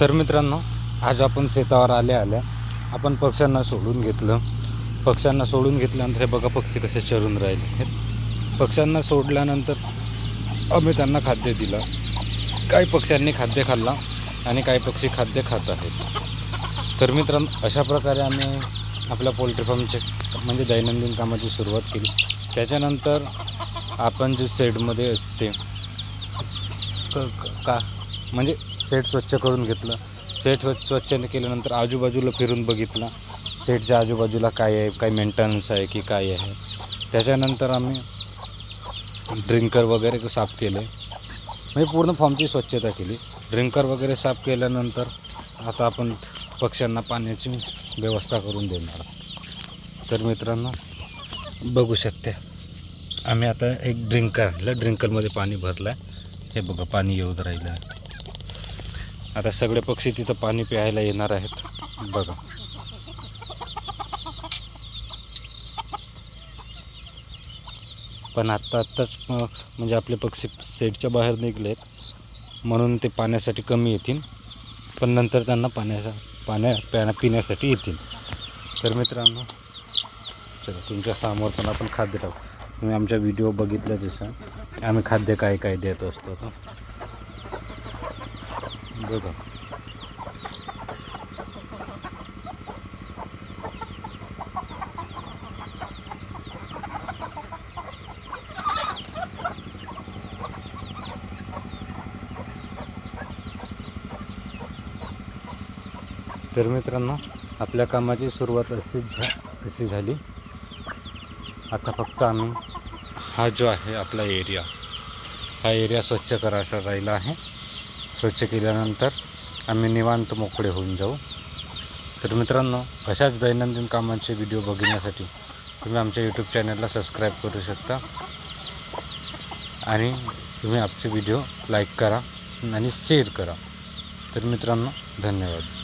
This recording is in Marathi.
तर मित्रांनो आज आपण शेतावर आल्या आल्या आपण पक्ष्यांना सोडून घेतलं. पक्ष्यांना सोडून घेतल्यानंतर हे बघा पक्षी कसे चरून राहिले पक्ष्यांना सोडल्यानंतर आम्ही त्यांना खाद्य दिलं. काही पक्ष्यांनी खाद्य खाल्ला आणि काही पक्षी खाद्य खात आहेत. तर मित्रांनो अशा प्रकारे आम्ही आपल्या पोल्ट्री फार्मचे म्हणजे दैनंदिन कामाची सुरुवात केली. त्याच्यानंतर आपण जे शेडमध्ये असते क- का म्हणजे सेट स्वच्छ करून घेतलं. सेट स्वच्छ केल्यानंतर आजूबाजूला फिरून बघितलं. सेटच्या आजूबाजूला काय आहे काय मेंटेनन्स आहे की काय आहे? त्याच्यानंतर आम्ही ड्रिंकर वगैरे साफ केले. म्हणजे पूर्ण फॉर्मची स्वच्छता केली. ड्रिंकर वगैरे साफ केल्यानंतर आता आपण पक्ष्यांना पाण्याची व्यवस्था करून देणार. तर मित्रांनो बघू शकते. आम्ही आता एक ड्रिंकर आणलं ड्रिंकरमध्ये पाणी भरलं आहे हे बघा पाणी येऊन राहिलं आहे आता सगळे पक्षी तिथं पाणी प्यायला येणार आहेत. बघा. पण आत्ता आत्ताच म्हणजे आपले पक्षी सेटच्या बाहेर निघलेत. म्हणून ते पाण्यासाठी कमी येतील. पण नंतर त्यांना पाण्याचा पाण्या प्या पिण्यासाठी येतील. तर मित्रांनो चला तुमच्यासमोर पण आपण खाद्य टाकू. तुम्ही आमच्या व्हिडिओ बघितल्या जसं आम्ही खाद्य काय काय देत असतो तर बघा. तर मित्रांनो आपल्या कामाची सुरुवात अशीच झा अशी झाली. आता फक्त आम्ही हा जो आहे आपला एरिया हा एरिया स्वच्छ करायचा राहिला आहे. स्वच्छ केल्यानंतर आम्ही निवांत मोकळे होऊन जाऊ. तर मित्रांनो अशाच दैनंदिन कामांचे व्हिडिओ बघण्यासाठी तुम्ही आमच्या यूट्यूब चॅनलला सबस्क्राईब करू शकता. आणि तुम्ही आमचे व्हिडिओ लाईक करा आणि शेअर करा. तर मित्रांनो धन्यवाद.